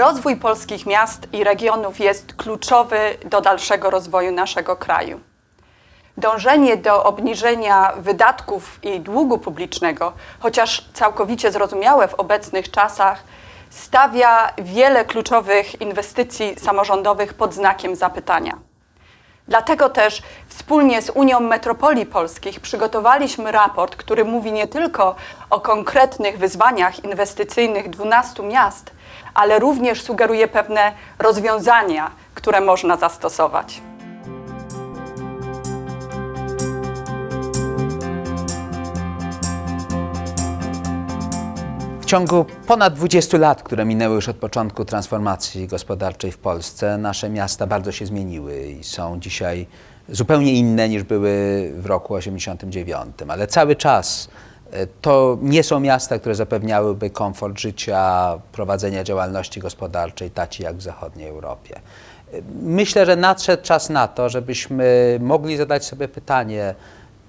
Rozwój polskich miast i regionów jest kluczowy do dalszego rozwoju naszego kraju. Dążenie do obniżenia wydatków i długu publicznego, chociaż całkowicie zrozumiałe w obecnych czasach, stawia wiele kluczowych inwestycji samorządowych pod znakiem zapytania. Dlatego też wspólnie z Unią Metropolii Polskich przygotowaliśmy raport, który mówi nie tylko o konkretnych wyzwaniach inwestycyjnych 12 miast, ale również sugeruje pewne rozwiązania, które można zastosować. Ciągu ponad 20 lat, które minęły już od początku transformacji gospodarczej w Polsce, nasze miasta bardzo się zmieniły i są dzisiaj zupełnie inne niż były w roku 89. Ale cały czas e, to nie są miasta, które zapewniałyby komfort życia, prowadzenia działalności gospodarczej taci jak w zachodniej Europie. E, Myślę, że nadszedł czas na to, żebyśmy mogli zadać sobie pytanie,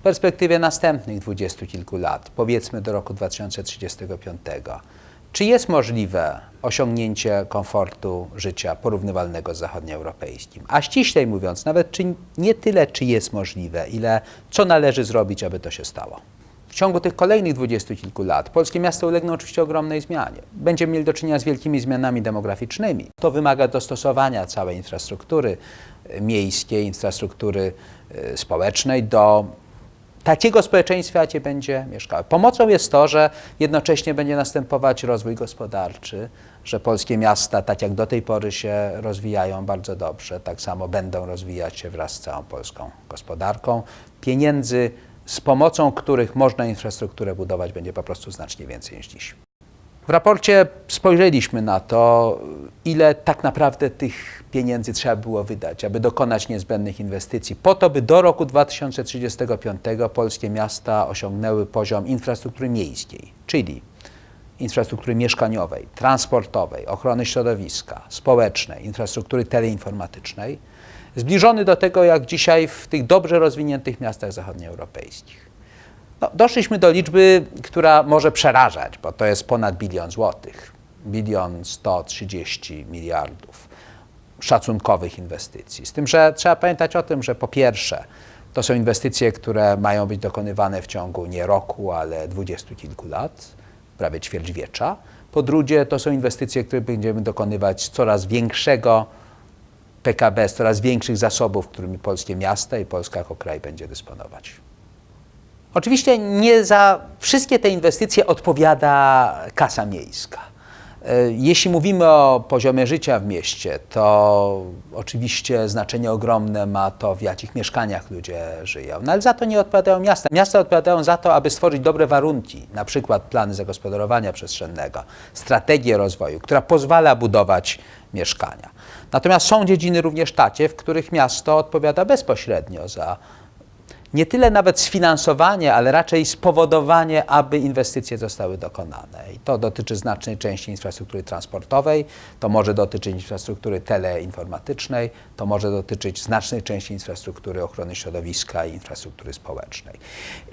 w perspektywie następnych dwudziestu kilku lat, powiedzmy do roku 2035, czy jest możliwe osiągnięcie komfortu życia porównywalnego z zachodnioeuropejskim? A ściślej mówiąc, nawet czy nie tyle, czy jest możliwe, ile co należy zrobić, aby to się stało. W ciągu tych kolejnych dwudziestu kilku lat polskie miasta ulegną oczywiście ogromnej zmianie. Będziemy mieli do czynienia z wielkimi zmianami demograficznymi. To wymaga dostosowania całej infrastruktury e, miejskiej, infrastruktury e, społecznej do takiego społeczeństwa, jakie będzie mieszkało. Pomocą jest to, że jednocześnie będzie następować rozwój gospodarczy, że polskie miasta, tak jak do tej pory się rozwijają bardzo dobrze, tak samo będą rozwijać się wraz z całą polską gospodarką. Pieniędzy, z pomocą których można infrastrukturę budować, będzie po prostu znacznie więcej niż dziś. W raporcie spojrzeliśmy na to, ile tak naprawdę tych pieniędzy trzeba było wydać, aby dokonać niezbędnych inwestycji, po to, by do roku 2035 polskie miasta osiągnęły poziom infrastruktury miejskiej, czyli infrastruktury mieszkaniowej, transportowej, ochrony środowiska, społecznej, infrastruktury teleinformatycznej, zbliżony do tego, jak dzisiaj w tych dobrze rozwiniętych miastach zachodnioeuropejskich. No, doszliśmy do liczby, która może przerażać, bo to jest ponad bilion złotych. Bilion 130 miliardów szacunkowych inwestycji. Z tym, że trzeba pamiętać o tym, że po pierwsze, to są inwestycje, które mają być dokonywane w ciągu nie roku, ale dwudziestu kilku lat, prawie ćwierćwiecza. Po drugie, to są inwestycje, które będziemy dokonywać coraz większego PKB, z coraz większych zasobów, którymi polskie miasta i Polska jako kraj będzie dysponować. Oczywiście nie za wszystkie te inwestycje odpowiada kasa miejska. E, Jeśli mówimy o poziomie życia w mieście, to oczywiście znaczenie ogromne ma to, w jakich mieszkaniach ludzie żyją. No ale za to nie odpowiadają miasta. Miasta odpowiadają za to, aby stworzyć dobre warunki, na przykład plany zagospodarowania przestrzennego, strategię rozwoju, która pozwala budować mieszkania. Natomiast są dziedziny również takie, w których miasto odpowiada bezpośrednio za nie tyle nawet sfinansowanie, ale raczej spowodowanie, aby inwestycje zostały dokonane. I to dotyczy znacznej części infrastruktury transportowej, to może dotyczyć infrastruktury teleinformatycznej, to może dotyczyć znacznej części infrastruktury ochrony środowiska i infrastruktury społecznej.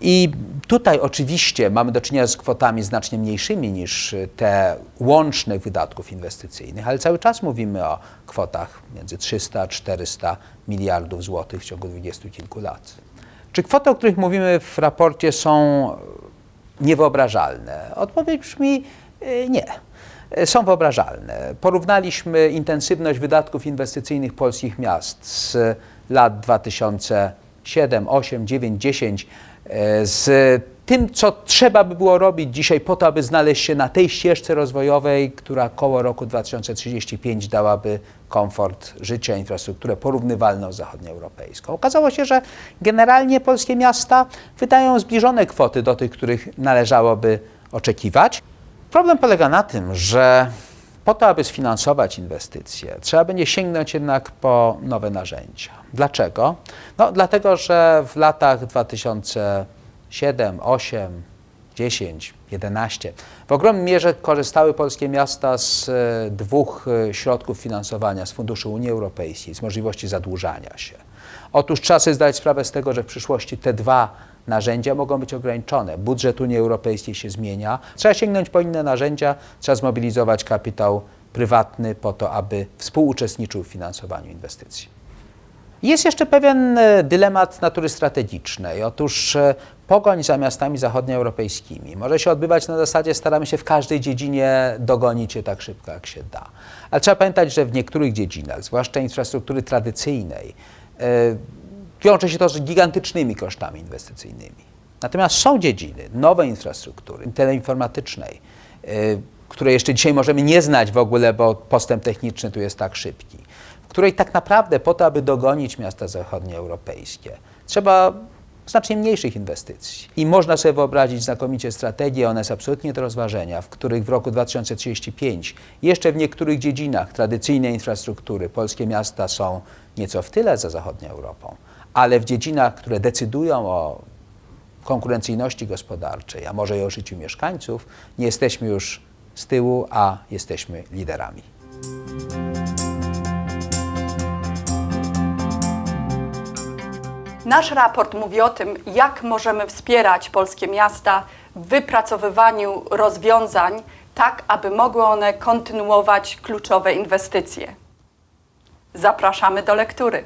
I tutaj oczywiście mamy do czynienia z kwotami znacznie mniejszymi niż te łącznych wydatków inwestycyjnych, ale cały czas mówimy o kwotach między 300 a 400 miliardów złotych w ciągu dwudziestu kilku lat. Czy kwoty, o których mówimy w raporcie, są niewyobrażalne? Odpowiedź brzmi y, nie. Y, Są wyobrażalne. Porównaliśmy intensywność wydatków inwestycyjnych polskich miast z lat 2007, 8, 9, 10 y, z tym, co trzeba by było robić dzisiaj po to, aby znaleźć się na tej ścieżce rozwojowej, która koło roku 2035 dałaby komfort życia, infrastrukturę porównywalną z zachodnioeuropejską. Okazało się, że generalnie polskie miasta wydają zbliżone kwoty do tych, których należałoby oczekiwać. Problem polega na tym, że po to, aby sfinansować inwestycje, trzeba będzie sięgnąć jednak po nowe narzędzia. Dlaczego? No, dlatego, że w latach 2007, 8, 10, 11 w ogromnej mierze korzystały polskie miasta z e, dwóch e, środków finansowania, z funduszy Unii Europejskiej, z możliwości zadłużania się. Otóż trzeba sobie zdać sprawę z tego, że w przyszłości te dwa narzędzia mogą być ograniczone. Budżet Unii Europejskiej się zmienia. Trzeba sięgnąć po inne narzędzia, trzeba zmobilizować kapitał prywatny po to, aby współuczestniczył w finansowaniu inwestycji. Jest jeszcze pewien e, dylemat natury strategicznej. Otóż pogoń za miastami zachodnioeuropejskimi może się odbywać na zasadzie staramy się w każdej dziedzinie dogonić je tak szybko, jak się da. Ale trzeba pamiętać, że w niektórych dziedzinach, zwłaszcza infrastruktury tradycyjnej, e, wiąże się to z gigantycznymi kosztami inwestycyjnymi. Natomiast są dziedziny nowej infrastruktury, teleinformatycznej, e, której jeszcze dzisiaj możemy nie znać w ogóle, bo postęp techniczny tu jest tak szybki, w której tak naprawdę po to, aby dogonić miasta zachodnioeuropejskie, trzeba znacznie mniejszych inwestycji. I można sobie wyobrazić znakomicie strategie, one są absolutnie do rozważenia, w których w roku 2035 jeszcze w niektórych dziedzinach tradycyjnej infrastruktury polskie miasta są nieco w tyle za zachodnią Europą, ale w dziedzinach, które decydują o konkurencyjności gospodarczej, a może i o życiu mieszkańców, nie jesteśmy już z tyłu, a jesteśmy liderami. Nasz raport mówi o tym, jak możemy wspierać polskie miasta w wypracowywaniu rozwiązań, tak aby mogły one kontynuować kluczowe inwestycje. Zapraszamy do lektury.